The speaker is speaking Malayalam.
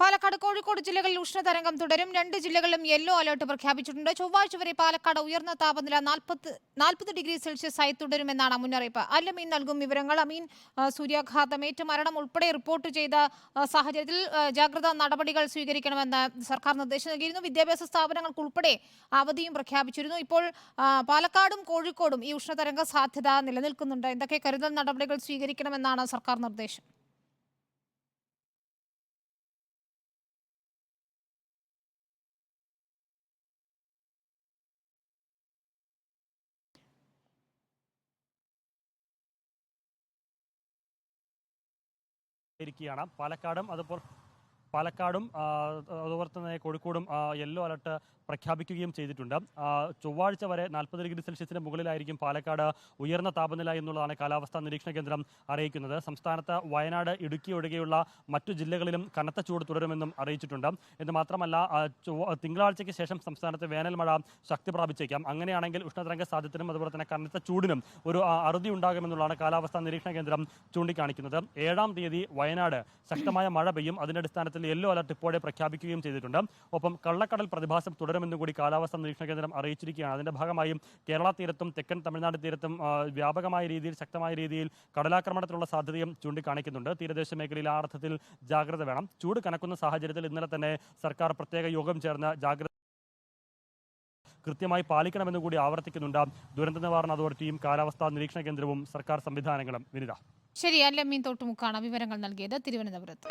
പാലക്കാട് കോഴിക്കോട് ജില്ലകളിൽ ഉഷ്ണതരംഗം തുടരും. രണ്ട് ജില്ലകളിലും യെല്ലോ അലേർട്ട് പ്രഖ്യാപിച്ചിട്ടുണ്ട്. ചൊവ്വാഴ്ച വരെ പാലക്കാട് ഉയർന്ന താപനില നാൽപ്പത് നാൽപ്പത് ഡിഗ്രി സെൽഷ്യസ് ആയി തുടരുമെന്നാണ് മുന്നറിയിപ്പ്. അല്ലമീൻ നൽകും വിവരങ്ങൾ അമീൻ സൂര്യാഘാതം മരണം ഉൾപ്പെടെ റിപ്പോർട്ട് ചെയ്ത സാഹചര്യത്തിൽ ജാഗ്രതാ നടപടികൾ സ്വീകരിക്കണമെന്ന് സർക്കാർ നിർദ്ദേശം നൽകിയിരുന്നു. വിദ്യാഭ്യാസ സ്ഥാപനങ്ങൾക്ക് ഉൾപ്പെടെ അവധിയും പ്രഖ്യാപിച്ചിരുന്നു. ഇപ്പോൾ പാലക്കാടും കോഴിക്കോടും ഈ ഉഷ്ണതരംഗ സാധ്യത നിലനിൽക്കുന്നുണ്ട്. എന്തൊക്കെ കരുതൽ നടപടികൾ സ്വീകരിക്കണമെന്നാണ് സർക്കാർ നിർദ്ദേശം. ഇരിക്കുകയാണ്. പാലക്കാടും അതുപോലെ പാലക്കാടും അതുപോലെ തന്നെ കോഴിക്കോടും യെല്ലോ അലർട്ട് പ്രഖ്യാപിക്കുകയും ചെയ്തിട്ടുണ്ട്. ചൊവ്വാഴ്ച വരെ നാൽപ്പത് ഡിഗ്രി സെൽഷ്യസിന് മുകളിലായിരിക്കും പാലക്കാട് ഉയർന്ന താപനില എന്നുള്ളതാണ് കാലാവസ്ഥാ നിരീക്ഷണ കേന്ദ്രം അറിയിക്കുന്നത്. സംസ്ഥാനത്ത് വയനാട് ഇടുക്കി ഒഴികെയുള്ള മറ്റു ജില്ലകളിലും കനത്ത ചൂട് തുടരുമെന്നും അറിയിച്ചിട്ടുണ്ട്. എന്ന് മാത്രമല്ല തിങ്കളാഴ്ചയ്ക്ക് ശേഷം സംസ്ഥാനത്ത് വേനൽ മഴ ശക്തി പ്രാപിച്ചേക്കാം. അങ്ങനെയാണെങ്കിൽ ഉഷ്ണതരംഗ സാധ്യത്തിനും അതുപോലെ തന്നെ കനത്ത ചൂടിനും ഒരു അറുതി ഉണ്ടാകുമെന്നുള്ളതാണ് കാലാവസ്ഥാ നിരീക്ഷണ കേന്ദ്രം ചൂണ്ടിക്കാണിക്കുന്നത്. ഏഴാം തീയതി വയനാട് ശക്തമായ മഴ പെയ്യും. അതിന്റെ അടിസ്ഥാനത്തിൽ യെല്ലോ അലർട്ട് ഇപ്പോഴേ പ്രഖ്യാപിക്കുകയും ചെയ്തിട്ടുണ്ട്. ഒപ്പം കള്ളക്കടൽ പ്രതിഭാസം തുടരുമെന്നും കൂടി കാലാവസ്ഥാ നിരീക്ഷണ കേന്ദ്രം അറിയിച്ചിരിക്കുകയാണ്. അതിന്റെ ഭാഗമായും കേരള തീരത്തും തെക്കൻ തമിഴ്നാട് തീരത്തും വ്യാപകമായ രീതിയിൽ ശക്തമായ രീതിയിൽ കടലാക്രമണത്തിനുള്ള സാധ്യതയും ചൂണ്ടിക്കാണിക്കുന്നുണ്ട്. തീരദേശ മേഖലയിൽ ആ അർത്ഥത്തിൽ ജാഗ്രത വേണം. ചൂട് കനക്കുന്ന സാഹചര്യത്തിൽ ഇന്നലെ തന്നെ സർക്കാർ പ്രത്യേക യോഗം ചേർന്ന് ജാഗ്രത കൃത്യമായി പാലിക്കണമെന്ന് കൂടി ആവർത്തിക്കുന്നുണ്ട് ദുരന്ത നിവാരണ അതോറിറ്റിയും കാലാവസ്ഥാ നിരീക്ഷണ കേന്ദ്രവും സർക്കാർ സംവിധാനങ്ങളും. വിനിത. ശരി അല്ലമീൻ തോട്ടുമുക്കാണ് വിവരങ്ങൾ നൽകിയത് തിരുവനന്തപുരത്ത്.